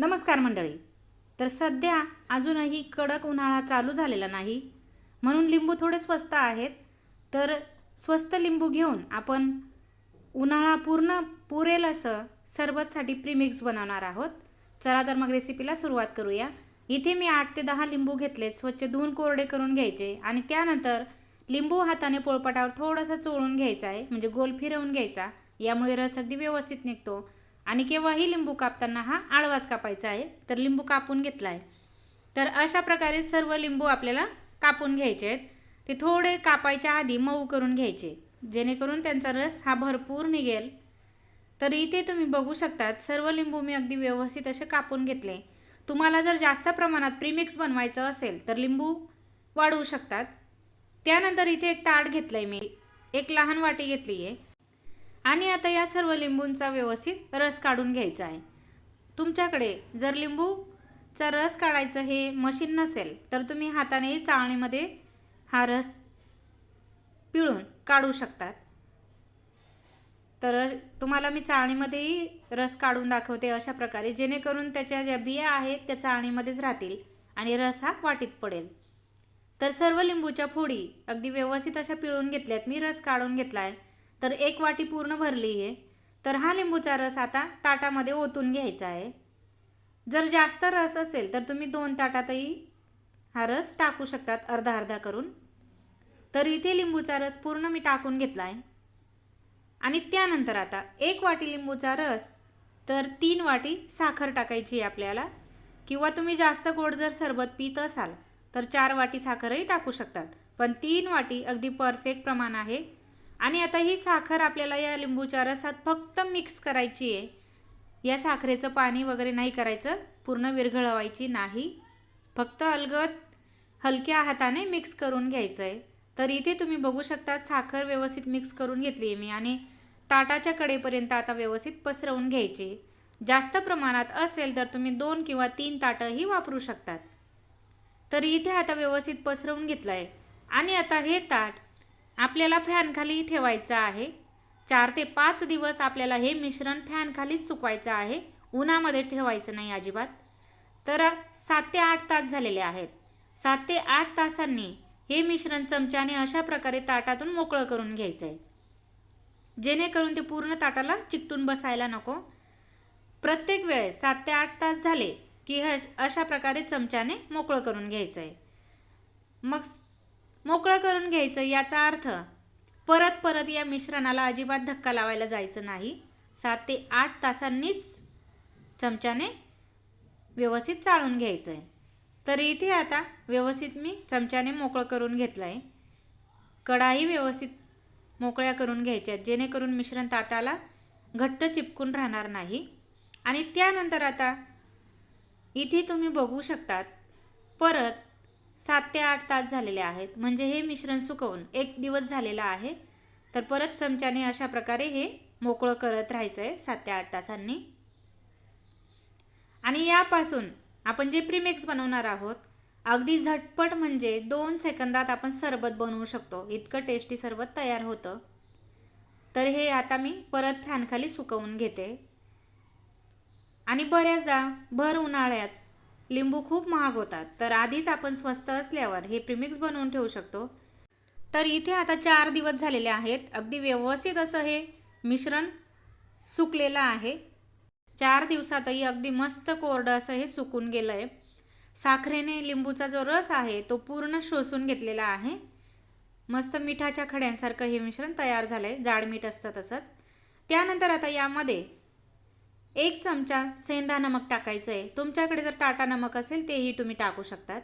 नमस्कार मंडळी. तर सध्या अजूनही कडक उन्हाळा चालू झालेला नाही. म्हणून लिंबू थोडे स्वस्त आहेत. तर स्वस्त लिंबू घेऊन आपण उन्हाळा पूर्ण पुरेल असं सरबतसाठी प्रीमिक्स बनवणार आहोत. चला तर मग रेसिपीला सुरुवात करूया. इथे मी आठ ते दहा लिंबू घेतलेत. स्वच्छ धुवून कोरडे करून घ्यायचे आणि त्यानंतर लिंबू हाताने पोळपाटावर थोडासा चोळून घ्यायचा आहे. म्हणजे गोल फिरवून घ्यायचा. यामुळे रस अगदी व्यवस्थित निघतो. आणि केव्हाही लिंबू कापताना हा आळवाच कापायचा आहे तर लिंबू कापून घेतला आहे तर अशा प्रकारे सर्व लिंबू आपल्याला कापून घ्यायचे आहेत. ते थोडे कापायच्या आधी मऊ करून घ्यायचे जेणेकरून त्यांचा रस हा भरपूर निघेल. तर इथे तुम्ही बघू शकतात सर्व लिंबू मी अगदी व्यवस्थित असे कापून घेतले. तुम्हाला जर जास्त प्रमाणात प्रीमिक्स बनवायचं असेल तर लिंबू वाढवू शकतात. त्यानंतर इथे एक ताट घेतलं आहे मी. एक लहान वाटी घेतली आहे आणि आता या सर्व लिंबूंचा व्यवस्थित रस काढून घ्यायचा आहे. तुमच्याकडे जर लिंबूचा रस काढायचं हे मशीन नसेल तर तुम्ही हातानेही चाळणीमध्ये हा रस पिळून काढू शकतात. तर तुम्हाला मी चाळणीमध्येही रस काढून दाखवते अशा प्रकारे जेणेकरून त्याच्या ज्या बिया आहेत त्या चाळणीमध्येच राहतील आणि रस हा वाटीत पडेल. तर सर्व लिंबूच्या फोडी अगदी व्यवस्थित अशा पिळून घेतल्यात. मी रस काढून घेतला आहे तर एक वाटी पूर्ण भरली आहे. तर हा लिंबूचा रस आता ताटामध्ये ओतून घ्यायचा आहे. जर जास्त रस असेल तर तुम्ही दोन ताटातही हा रस टाकू शकतात अर्धा अर्धा करून. तर इथे लिंबूचा रस पूर्ण मी टाकून घेतला आहे. आणि त्यानंतर आता एक वाटी लिंबूचा रस तर तीन वाटी साखर टाकायची आहे आपल्याला. किंवा तुम्ही जास्त गोड जर सरबत पित असाल तर चार वाटी साखरही टाकू शकतात. पण तीन वाटी अगदी परफेक्ट प्रमाण आहे. आणि आता ही साखर आपल्याला या लिंबूच्या रसात फक्त मिक्स करायची आहे. या साखरेचं पाणी वगैरे नाही करायचं पूर्ण विरघळवायची नाही. फक्त अलगद हलक्या हाताने मिक्स करून घ्यायचं आहे तर इथे तुम्ही बघू शकता साखर व्यवस्थित मिक्स करून घेतली आहे मी आणि ताटाच्या कडेपर्यंत आता व्यवस्थित पसरवून घ्यायची. जास्त प्रमाणात असेल तर तुम्ही दोन किंवा तीन ताटंही वापरू शकतात. तर इथे आता व्यवस्थित पसरवून घेतलं आहे आणि आता हे ताट आपल्याला फॅनखाली ठेवायचं आहे. चार ते पाच दिवस आपल्याला हे मिश्रण फॅनखालीच सुकवायचं आहे. उन्हामध्ये ठेवायचं नाही अजिबात. तर सात ते आठ तास झालेले आहेत. सात ते आठ तासांनी हे मिश्रण चमच्याने अशा प्रकारे ताटातून मोकळं करून घ्यायचं आहे जेणेकरून ते पूर्ण ताटाला चिकटून बसायला नको. प्रत्येक वेळेस सात ते आठ तास झाले की ह अशा प्रकारे चमच्याने मोकळं करून घ्यायचं आहे मग मोकळं करून घ्यायचं याचा अर्थ परत परत या मिश्रणाला अजिबात धक्का लावायला जायचं नाही. सात ते आठ तासांनीच चमच्याने व्यवस्थित चाळून घ्यायचं आहे तर इथे आता व्यवस्थित मी चमच्याने मोकळं करून घेतलं आहे कडाही व्यवस्थित मोकळ्या करून घ्यायच्या आहेत जेणेकरून मिश्रण ताटाला घट्ट चिपकून राहणार नाही. आणि त्यानंतर आता इथे तुम्ही बघू शकतात परत सात ते आठ तास झालेले आहेत. म्हणजे हे मिश्रण सुकवून एक दिवस झालेला आहे. तर परत चमच्याने अशा प्रकारे हे मोकळं करत राहायचं आहे सात ते आठ तासांनी. आणि यापासून आपण जे प्रीमिक्स बनवणार आहोत अगदी झटपट म्हणजे दोन सेकंदात आपण सरबत बनवू शकतो. इतकं टेस्टी सरबत तयार होतं. तर हे आता मी परत फॅनखाली सुकवून घेते. आणि बऱ्याचदा भर उन्हाळ्यात लिंबू खूप महाग होतात. तर आधीच आपण स्वस्त असल्यावर हे प्रिमिक्स बनवून ठेवू शकतो. तर इथे आता चार दिवस झालेले आहेत. अगदी व्यवस्थित असं हे मिश्रण सुकलेलं आहे. चार दिवसातही अगदी मस्त कोरडं असं हे सुकून गेलं आहे साखरेने लिंबूचा जो रस आहे तो पूर्ण शोषून घेतलेला आहे. मस्त मिठाच्या खड्यांसारखं हे मिश्रण तयार झालं आहे जाड मीठ असतं तसंच. त्यानंतर आता यामध्ये एक चमचा सेंधा नमक टाकायचं आहे तुमच्याकडे जर टाटा नमक असेल तेही तुम्ही टाकू शकतात.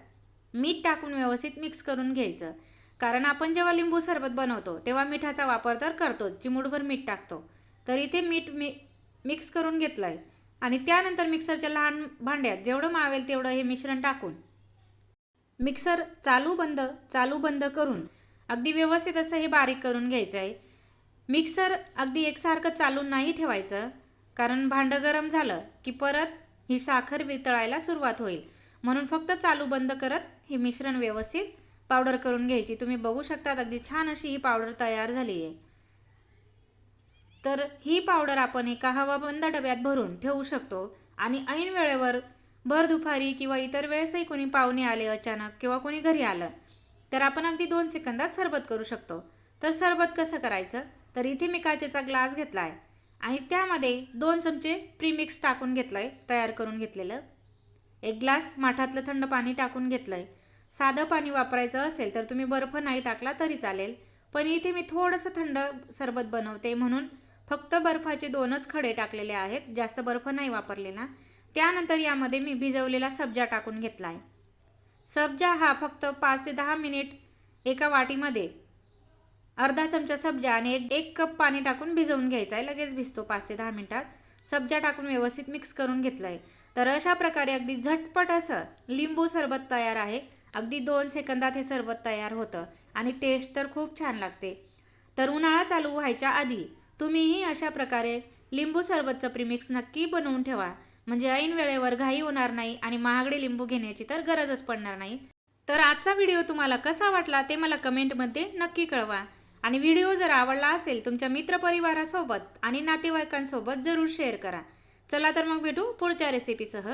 मीठ टाकून व्यवस्थित मिक्स करून घ्यायचं. कारण आपण जेव्हा लिंबू सरबत बनवतो तेव्हा मिठाचा वापर तर करतोच. चिमूटभर मीठ टाकतो. तर इथे मीठ मी मिक्स करून घेतलं आहे आणि त्यानंतर मिक्सरच्या लहान भांड्यात जेवढं मावेल तेवढं हे मिश्रण टाकून मिक्सर चालू बंद चालू बंद करून अगदी व्यवस्थित असं हे बारीक करून घ्यायचं आहे मिक्सर अगदी एकसारखं चालून नाही ठेवायचं. कारण भांडं गरम झालं की परत ही साखर वितळायला सुरुवात होईल. म्हणून फक्त चालू बंद करत हे मिश्रण व्यवस्थित पावडर करून घ्यायची. तुम्ही बघू शकतात अगदी छान अशी ही पावडर तयार झाली आहे. तर ही पावडर आपण एका हवाबंद डब्यात भरून ठेवू शकतो आणि ऐन वेळेवर भर दुपारी किंवा इतर वेळेसही कोणी पाहुणे आले अचानक किंवा कोणी घरी आलं तर आपण अगदी दोन सेकंदात सरबत करू शकतो. तर सरबत कसं करायचं? तर इथे मी काचेचा ग्लास घेतला आहे आणि त्यामध्ये दोन चमचे प्रीमिक्स टाकून घेतलं आहे तयार करून घेतलेलं. एक ग्लास माठातलं थंड पाणी टाकून घेतलं आहे साधं पाणी वापरायचं असेल तर तुम्ही बर्फ नाही टाकला तरी चालेल पण इथे मी थोडंसं थंड सरबत बनवते म्हणून फक्त बर्फाचे दोनच खडे टाकलेले आहेत जास्त बर्फ नाही वापरलेला त्यानंतर यामध्ये मी भिजवलेला सब्जा टाकून घेतला आहे सब्जा हा फक्त पाच ते दहा मिनिट एका वाटीमध्ये अर्धा चमचा सब्जा आणि एक एक कप पाणी टाकून भिजवून घ्यायचा आहे लगेच भिजतो पाच ते दहा मिनटात. सब्जा टाकून व्यवस्थित मिक्स करून घेतलं आहे तर अशा प्रकारे अगदी झटपट असं लिंबू सरबत तयार आहे. अगदी दोन सेकंदात हे सरबत तयार होतं आणि टेस्ट तर खूप छान लागते. तर उन्हाळा चालू व्हायच्या आधी तुम्हीही अशा प्रकारे लिंबू सरबतचं प्रिमिक्स नक्की बनवून ठेवा. म्हणजे ऐन वेळेवर घाई होणार नाही आणि महागडे लिंबू घेण्याची तर गरजच पडणार नाही. तर आजचा व्हिडिओ तुम्हाला कसा वाटला ते मला कमेंटमध्ये नक्की कळवा. आणि व्हिडिओ जर आवडला असेल तुमच्या मित्रपरिवारासोबत आणि नातेवाईकांसोबत जरूर शेअर करा. चला तर मग भेटू पुढच्या रेसिपीसह